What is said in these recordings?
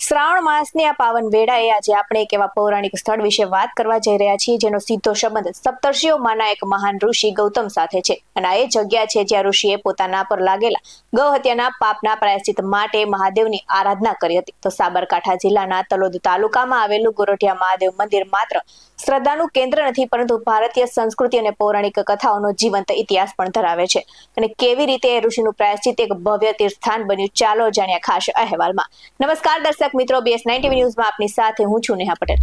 શ્રાવણ માસની આ પાવન વેળાએ આજે આપણે એક એવા પૌરાણિક સ્થળ વિશે વાત કરવા જઈ રહ્યા છીએ, જેનો સીધો સંબંધ સપ્તર્ષિઓમાંના એક મહાન ઋષિ ગૌતમ સાથે છે. અને આ એ જગ્યા છે જ્યાં ઋષિએ પોતાના પર લાગેલા ગૌ હત્યાના પાપના પ્રાયશ્ચિત માટે મહાદેવની આરાધના કરી હતી. તો સાબરકાંઠા જિલ્લાના તલોદ તાલુકામાં આવેલું ગોરઠિયા મહાદેવ મંદિર માત્ર શ્રદ્ધાનું કેન્દ્ર નથી, પરંતુ ભારતીય સંસ્કૃતિ અને પૌરાણિક કથાઓનો જીવંત ઇતિહાસ પણ ધરાવે છે. અને કેવી રીતે ઋષિનું પ્રાયશ્ચિત એક ભવ્ય તીર્થસ્થાન બન્યું, ચાલો જાણ્યા ખાસ અહેવાલમાં. નમસ્કાર, દર્શક મિત્રો બીએસ નાઇન્ટી ન્યૂઝમાં આપની સાથે હું છું નેહા પટેલ.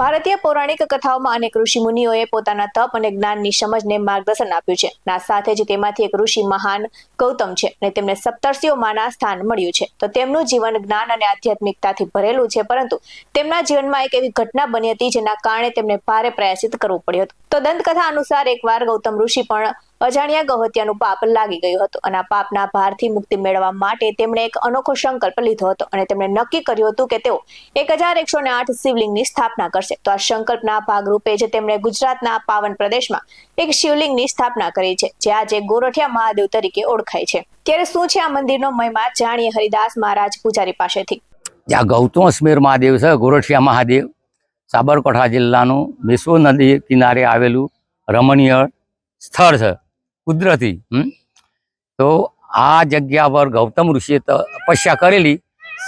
ભારતીય પૌરાણિક કથાઓમાં અનેક ઋષિ મુનિઓએ પોતાના તપ અને જ્ઞાનની સમજને માર્ગદર્શન આપ્યું છે. ના, સાથે જ તેમાંથી એક ઋષિ મહાન ગૌતમ છે અને તેમને સપ્તર્ષિઓમાંના સ્થાન મળ્યું છે. તો તેમનું જીવન જ્ઞાન અને આધ્યાત્મિકતાથી ભરેલું છે, પરંતુ તેમના જીવનમાં એક એવી ઘટના બની હતી જેના કારણે તેમને ભારે પ્રયાસિત કરવું પડ્યું હતું. તો દંતકથા અનુસાર એકવાર ગૌતમ ઋષિ પણ અજાણ્યા ગૌહત્યાનું પાપ લાગી ગયું હતું અને આ પાપના ભારથી મુક્તિ મેળવવા માટે તેમણે એક અનોખો સંકલ્પ લીધો હતો અને તેમણે નક્કી કર્યું હતું કે તેઓ એક હજાર એકસો ને આઠ શિવલિંગની સ્થાપના કરશે. તો આ સંકલ્પના ભાગરૂપે જ તેમણે ગુજરાતના પાવન પ્રદેશમાં એક શિવલિંગની સ્થાપના કરી છે, જે આજે ગોરઠિયા મહાદેવ તરીકે ઓળખાય છે. ત્યારે શું છે આ મંદિરનો મહિમા જાણીએ હરિદાસ મહારાજ પૂજારી પાસેથી. જ્યાં ગૌતમ સ્મેર મહાદેવ છે, ગોરઠિયા મહાદેવ, સાબરકાંઠા જિલ્લાનું મેસો નદી કિનારે આવેલું રમણીય સ્થળ છે. કુદરતી તો આ જગ્યા પર ગૌતમ ઋષિએ તપસ્યા કરેલી.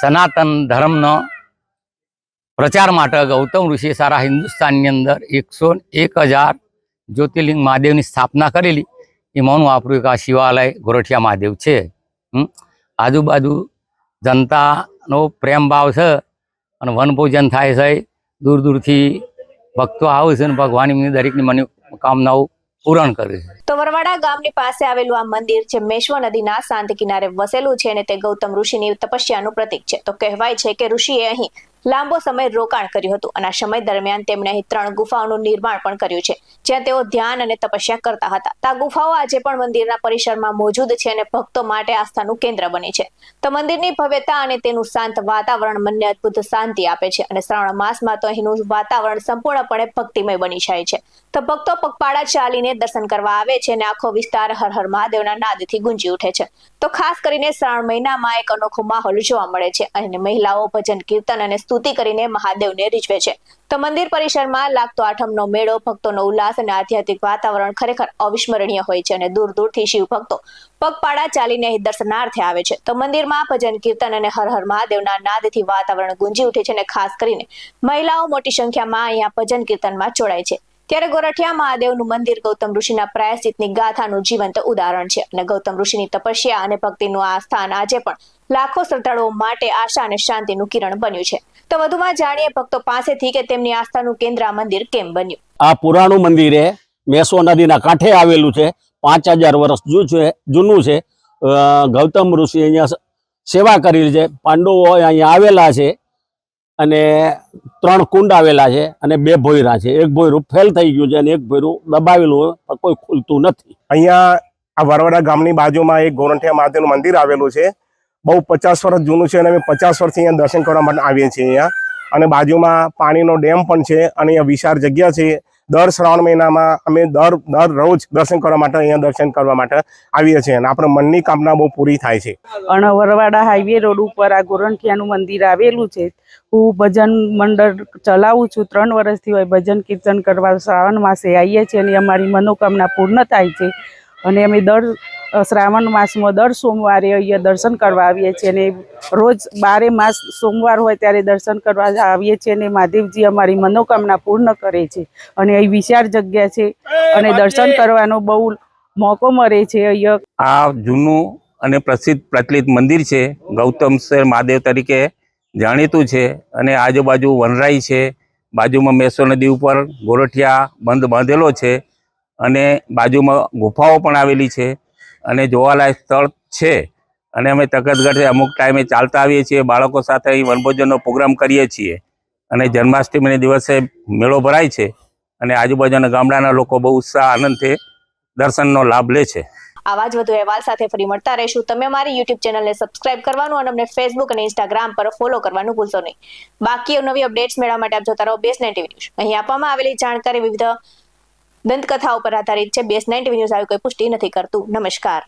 સનાતન ધર્મનો પ્રચાર માટે ગૌતમ ઋષિએ સારા હિન્દુસ્તાનની અંદર એકસો એક હજાર જ્યોતિર્લિંગ મહાદેવની સ્થાપના કરેલી. એમાંનું આપણું એક આ શિવાલય ગોરઠિયા મહાદેવ છે. હમ. આજુબાજુ જનતાનો પ્રેમ ભાવ છે અને વનભોજન થાય છે. દૂર દૂરથી ભક્તો આવે છે અને ભગવાન એમની દરેકની મનોકામનાઓ પૂરણ કરે છે. તો વરવાડા ગામની પાસે આવેલું આ મંદિર જે મેશ્વ નદીના શાંત કિનારે વસેલું છે અને તે ગૌતમ ઋષિની તપસ્યાનું પ્રતીક છે. તો કહેવાય છે કે ઋષિએ અહીં લાંબો સમય રોકાણ કર્યું હતું અને આ સમય દરમિયાન તેમણે અહીં ત્રણ ગુફાઓનું નિર્માણ પણ કર્યું છે, જ્યાં તેઓ ધ્યાન અને તપસ્યા કરતા હતા. આ ગુફાઓ આજે પણ મંદિરના પરિસરમાં મોજૂદ છે અને ભક્તો માટે આસ્થાનું કેન્દ્ર બની છે. તો મંદિરની ભવ્યતા અને તેનું શાંત વાતાવરણ મનને અદ્ભુત શાંતિ આપે છે અને શ્રાવણ માસમાં તો અહીંનું વાતાવરણ સંપૂર્ણપણે ભક્તિમય બની જાય છે. તો ભક્તો પગપાળા ચાલીને દર્શન કરવા આવે છે અને આખો વિસ્તાર હર હર મહાદેવના નાદથી ગુંજી ઉઠે છે. તો ખાસ કરીને શ્રાવણ મહિનામાં એક અનોખો માહોલ જોવા મળે છે. અને મહિલાઓ ભજન, કીર્તન અને સ્તુતિ કરીને મહાદેવને રીઝવે છે. તો મંદિર પરિસરમાં લાગતો આઠમનો મેળો, ભક્તોનો ઉલ્લાસ અને આધ્યાત્મિક વાતાવરણ ખરેખર અવિસ્મરણીય હોય છે અને દૂર દૂરથી શિવ ભક્તો પગપાળા ચાલીને અહીં દર્શનાર્થે આવે છે. તો મંદિરમાં ભજન, કીર્તન અને હર હર મહાદેવના નાદથી વાતાવરણ ગુંજી ઉઠે છે અને ખાસ કરીને મહિલાઓ મોટી સંખ્યામાં અહીંયા ભજન, કીર્તનમાં જોડાય છે. ત્યારે ગોરઠિયા મહાદેવનું મંદિર ગૌતમ ઋષિના પ્રાયશ્ચિતની ગાથાનું જીવંત ઉદાહરણ છે. અને ગૌતમ ઋષિની તપસ્યા અને ભક્તિનું આ સ્થાન આજે પણ લાખો શ્રદ્ધાળુઓ માટે આશા અને શાંતિનું કિરણ બન્યું છે. તો વધુમાં જાણીએ ભક્તો પાસેથી કે તેમની આસ્થાનું કેન્દ્ર મંદિર કેમ બન્યું? આ પુરાણું મંદિર એ મેસો નદીના કાંઠે આવેલું છે. પાંચ હજાર વર્ષ જૂનું છે. ગૌતમ ઋષિ અહીંયા સેવા કરેલી છે. પાંડવો અહીંયા આવેલા છે. અને ત્રણ કુંડ આવેલા છે અને બે ભોયરા છે. એક ભોયરું ફેલ થઈ ગયું છે અને એક ભોયરું દબાવેલું પણ કોઈ ખુલતું નથી. અહીંયા આ વરવાડા ગામની બાજુમાં એક ગોરંઠિયા મહાદેવનું મંદિર આવેલું છે. બહુ પચાસ વર્ષ જૂનું છે અને અમે પચાસ વર્ષથી અહીંયા દર્શન કરવા માટે આવીએ છીએ અહીંયા. અને બાજુમાં પાણીનો ડેમ પણ છે અને અહીંયા વિશાળ જગ્યા છે. દર શ્રાવણ મહિનામાં અમે દર દર રોજ દર્શન કરવા માટે અહીંયા દર્શન કરવા માટે આવીએ છીએ અને આપણે મનની કામના બહુ પૂરી થાય છે. અને વરવાડા હાઈવે રોડ ઉપર આ ગોરંઠિયાનું મંદિર આવેલું છે. હું ભજન મંડળ ચલાવું છું. ત્રણ વર્ષથી હોય ભજન કીર્તન કરવા શ્રાવણ માસે આવીએ છીએ અને અમારી મનોકામના પૂર્ણ થાય છે. અને અમે દર શ્રાવણ માસમાં દર સોમવારે અહીંયા દર્શન કરવા આવીએ છીએ અને રોજ બારે માસ સોમવાર હોય ત્યારે દર્શન કરવા આવીએ છીએ અને મહાદેવજી અમારી મનોકામના પૂર્ણ કરે છે. અને અહીં વિશાળ જગ્યા છે અને દર્શન કરવાનો બહુ મોકો મળે છે અહીંયા. આ જૂનું અને પ્રસિદ્ધ પ્રચલિત મંદિર છે ગૌતમ શેર મહાદેવ તરીકે જાણીતું છે અને આજુબાજુ વનરાઈ છે બાજુમાં મેસો નદી ઉપર ગોરઠિયા બંધ બાંધેલો છે. અને બાજુમાં ગુફાઓ પણ આવેલી છે. અને જોવાલાયક સ્થળ છે. અને અમે તકતગઢે અમુક ટાઈમે ચાલતા આવીએ છીએ. બાળકો સાથે અહીં વનભોજનનો પ્રોગ્રામ કરીએ છીએ. અને જન્માષ્ટમીના દિવસે મેળો ભરાય છે. અને આજુબાજુના ગામડાના લોકો બહુ ઉત્સાહ, આનંદથી દર્શનનો લાભ લે છે. આવા જ વધુ અહેવાલ સાથે ફરી મળતા રહીશું. તમે અમારી યુટ્યુબ ચેનલને સબસ્ક્રાઇબ કરવાનું અને અમને ફેસબુક અને ઇન્સ્ટાગ્રામ પર ફોલો કરવાનું ભૂલશો નહીં. બાકી નવી અપડેટ્સ મેળવવા માટે આપ જોતા રહો બેસ ટીવી ન્યૂઝ અહીં આપવામાં આવેલી જાણકારી વિવિધ દંતકથાઓ પર આધારિત છે. બીએસ નાઇન્ટી ન્યૂઝ આવી કોઈ પુષ્ટિ નથી કરતું. નમસ્કાર.